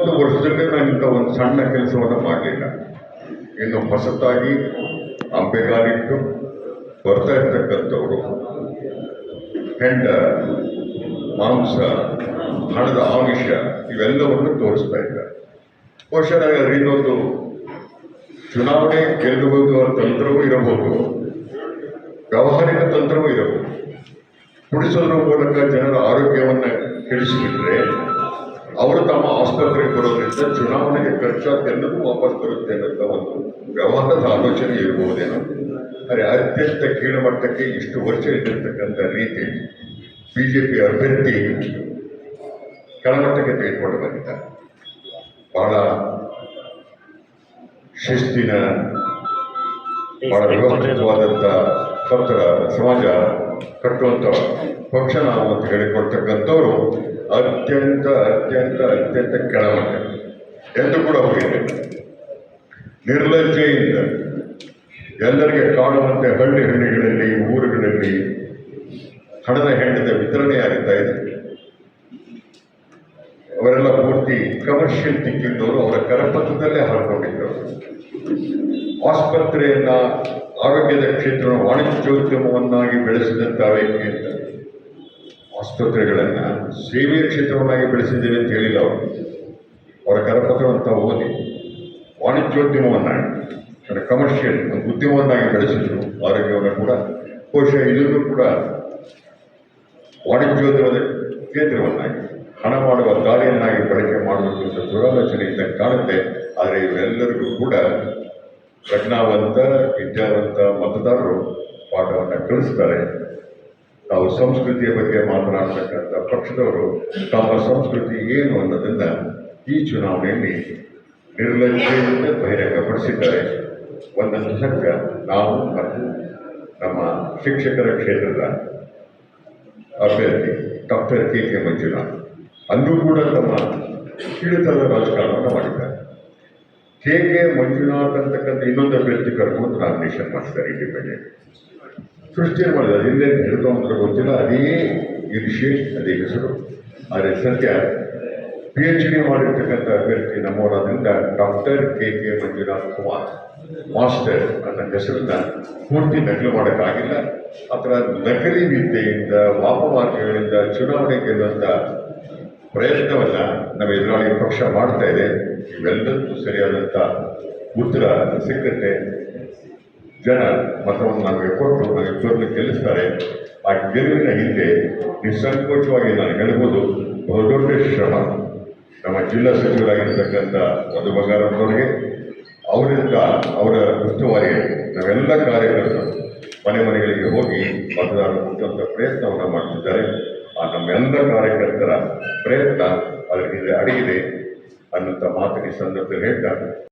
ಒಂದು ವರ್ಷದಲ್ಲೇ ನಾನು ಇಂಥ ಒಂದು ಸಣ್ಣ ಕೆಲಸವನ್ನು ಮಾಡಲಿಲ್ಲ. ಇನ್ನು ಹೊಸತಾಗಿ ಅಂಬೆಗಾಲಿಟ್ಟು ಬರ್ತಾ ಇರ್ತಕ್ಕಂಥವರು, ಹೆಂಡ, ಮಾಂಸ, ಹಣದ ಆಮಿಷ, ಇವೆಲ್ಲವನ್ನು ತೋರಿಸ್ತಾ ಇದ್ದಾರೆ. ಬಹುಶಃ ಇನ್ನೊಂದು ಚುನಾವಣೆ ಗೆಲ್ಲುವುದು ತಂತ್ರವೂ ಇರಬಹುದು. ವ್ಯಾವಹಾರಿಕ ತಂತ್ರವೂ ಇರಬಹುದು. ಕುಡಿಸೋದ್ರ ಮೂಲಕ ಜನರ ಆರೋಗ್ಯವನ್ನು ಕೆಡಿಸಿಬಿಟ್ರೆ ಅವರು ತಮ್ಮ ಆಸ್ಪತ್ರೆಗೆ ಬರೋದ್ರಿಂದ ಚುನಾವಣೆಗೆ ಖರ್ಚಾದ್ದೆಲ್ಲವೂ ವಾಪಸ್ ಬರುತ್ತೆ ಅನ್ನೋಂಥ ಒಂದು ವ್ಯವಹಾರದ ಆಲೋಚನೆ ಇರಬಹುದೇನೋ ಆದರೆ ಅತ್ಯಂತ ಕೀಳುಮಟ್ಟಕ್ಕೆ ಇಷ್ಟು ವರ್ಷ ಇದ್ದಿರ್ತಕ್ಕಂಥ ರೀತಿ ಬಿ ಜೆ ಪಿ ಅಭ್ಯರ್ಥಿ ಕೆಳಮಟ್ಟಕ್ಕೆ ತೆಗೆದುಕೊಂಡು ಬಂದಿದ್ದಾರೆ. ಬಹಳ ಶಿಸ್ತಿನ ಬಹಳ ವ್ಯವಸ್ಥಿತವಾದಂಥ ಪತ್ರ ಸಮಾಜ ಕಟ್ಟುವಂಥ ಪಕ್ಷ ನಾವು ಅಂತ ಅತ್ಯಂತ ಅತ್ಯಂತ ಅತ್ಯಂತ ಕೆಳಮಟ್ಟ. ಎಂದು ಕೂಡ ಹೋಗಿದೆ ನಿರ್ಲಜ್ಜೆಯಿಂದ ಎಲ್ಲರಿಗೆ ಕಾಣುವಂತೆ ಹಳ್ಳಿ ಹಳ್ಳಿಗಳಲ್ಲಿ, ಊರುಗಳಲ್ಲಿ ಹಣದ ಹೆಂಡದ ವಿತರಣೆ ಆಗ್ತಾ ಇದೆ. ಅವರೆಲ್ಲ ಪೂರ್ತಿ ಕಮರ್ಷಿಯಲ್ ತಿಕ್ಕಿದ್ದವರು ಅವರ ಕರಪತ್ರದಲ್ಲೇ ಹಾಕೊಂಡಿದ್ರು ಆಸ್ಪತ್ರೆಯನ್ನ ಆರೋಗ್ಯದ ಕ್ಷೇತ್ರ ವಾಣಿಜ್ಯೋದ್ಯಮವನ್ನಾಗಿ ಬೆಳೆಸಿದಂಥ ಅಂತ ಆಸ್ಪತ್ರೆಗಳನ್ನ ಸೇವೆಯ ಕ್ಷೇತ್ರವನ್ನಾಗಿ ಬೆಳೆಸಿದ್ದೇವೆ ಅಂತ ಹೇಳಿಲ್ಲ ಅವರು. ಅವರ ಕರಪತ್ರವಂತ ಓದಿ ವಾಣಿಜ್ಯೋದ್ಯಮವನ್ನಾಗಿ ಅಂದರೆ ಕಮರ್ಷಿಯಲ್ ಒಂದು ಉದ್ಯಮವನ್ನಾಗಿ ಬೆಳೆಸಿದ್ರು. ಆರೋಗ್ಯವನ್ನು ಕೂಡ, ಬಹುಶಃ ಇದನ್ನು ಕೂಡ ವಾಣಿಜ್ಯೋದ್ಯಮದ ಕೇಂದ್ರವನ್ನಾಗಿ, ಹಣ ಮಾಡುವ ದಾರಿಯನ್ನಾಗಿ ಬಳಕೆ ಮಾಡಬೇಕು ದುರಾಲೋಚನೆಯಿಂದ ಕಾಣುತ್ತೆ. ಆದರೆ ಇವರೆಲ್ಲರಿಗೂ ಕೂಡ ಪ್ರಜ್ಞಾವಂತ, ವಿದ್ಯಾವಂತ ಮತದಾರರು ಪಾಠವನ್ನು ಕಲಿಸ್ತಾರೆ ತಾವು ಸಂಸ್ಕೃತಿಯ ಬಗ್ಗೆ ಮಾತನಾಡತಕ್ಕಂಥ ಪಕ್ಷದವರು ತಮ್ಮ ಸಂಸ್ಕೃತಿ ಏನು ಅನ್ನೋದನ್ನ ಈ ಚುನಾವಣೆಯಲ್ಲಿ ನಿರ್ಲಕ್ಷ್ಯದಿಂದ ಬಹಿರಂಗಪಡಿಸಿದ್ದಾರೆ. ಒಂದೊಂದು ಸಂಖ್ಯೆ ನಾವು ಮತ್ತು ನಮ್ಮ ಶಿಕ್ಷಕರ ಕ್ಷೇತ್ರದ ಅಭ್ಯರ್ಥಿ ಡಾಕ್ಟರ್ ಕೆ ಕೆ ಮಂಜುನಾಥ್. ಕೂಡ ತಮ್ಮ ಹಿಡಿತದ ರಾಜಕಾರಣವನ್ನು ಮಾಡಿದ್ದಾರೆ. ಕೆ ಕೆ ಮಂಜುನಾಥ್ ಅಂತಕ್ಕಂಥ ಇನ್ನೊಂದು ಅಭ್ಯರ್ಥಿ ಕರ್ಕೊಂಡು ನಾಮಿನೇಷನ್ ಮಾಡ್ತಾರೆ ಇಂಡಿಪೆಂಡೆಂಟ್ ಸೃಷ್ಟಿ ಮಾಡಿದ ಹಿಂದೆ ಹೇಳ್ತಾ ಅಂತ ಗೊತ್ತಿಲ್ಲ, ಅದೇ ಇರಿಷೆ ಅದೇ ಹೆಸರು. ಆದರೆ ಸದ್ಯ ಪಿ ಎಚ್ ಡಿ ಮಾಡಿರ್ತಕ್ಕಂಥ ಅಭ್ಯರ್ಥಿ ನಮ್ಮವರಾದ್ರಿಂದ doctor K K Manjunath Kumar master ಅನ್ನೋ ಹೆಸರನ್ನ ಪೂರ್ತಿ ನಕಲು ಮಾಡೋಕ್ಕಾಗಿಲ್ಲ. ಆ ಥರ ನಕಲಿ ವಿದ್ಯೆಯಿಂದ ವಾಪವಾಕ್ಯಗಳಿಂದ ಚುನಾವಣೆ ಗೆಲ್ಲುವಂಥ ಪ್ರಯತ್ನವನ್ನ ನಮ್ಮ ಎದುರಾಳಿ ಪಕ್ಷ ಮಾಡ್ತಾ ಇದೆ. ಇವೆಲ್ಲದಕ್ಕೂ ಸರಿಯಾದಂಥ ಉತ್ತರ ಸಿಕ್ಕತ್ತೆ ಜನ ಮತವನ್ನು ನಮಗೆ ಕೊಟ್ಟು ನಾವಿಬ್ಬರನ್ನು ಗೆಲ್ಲಿಸ್ತಾರೆ ಆ ಗೆಲುವಿನ ಹಿಂದೆ ನಿಸ್ಸಂಕೋಚವಾಗಿ ನಾನು ಹೇಳ್ಬೋದು ಬಹುದೊಡ್ಡ ಶ್ರಮ. ನಮ್ಮ ಜಿಲ್ಲಾ ಸಚಿವರಾಗಿರ್ತಕ್ಕಂಥ ಮಧು ಬಂಗಾರಪ್ಪನವರಿಗೆ ಅವರಿಂದ ಅವರ ಉಸ್ತುವಾರಿ ನಾವೆಲ್ಲ ಕಾರ್ಯಕರ್ತರು. ಮನೆ ಮನೆಗಳಿಗೆ ಹೋಗಿ ಮತದಾರರು ಮುಟ್ಟುವಂಥ ಪ್ರಯತ್ನವನ್ನು ಮಾಡ್ತಿದ್ದಾರೆ. ಆ ನಮ್ಮೆಲ್ಲ ಕಾರ್ಯಕರ್ತರ ಪ್ರಯತ್ನ ಅದರ ಹಿಂದೆ ಅಡಗಿದೆ ಅನ್ನೋಂಥ ಮಾತಿನ ಈ ಸಂದರ್ಭದಲ್ಲಿ ಹೇಳ್ತಾ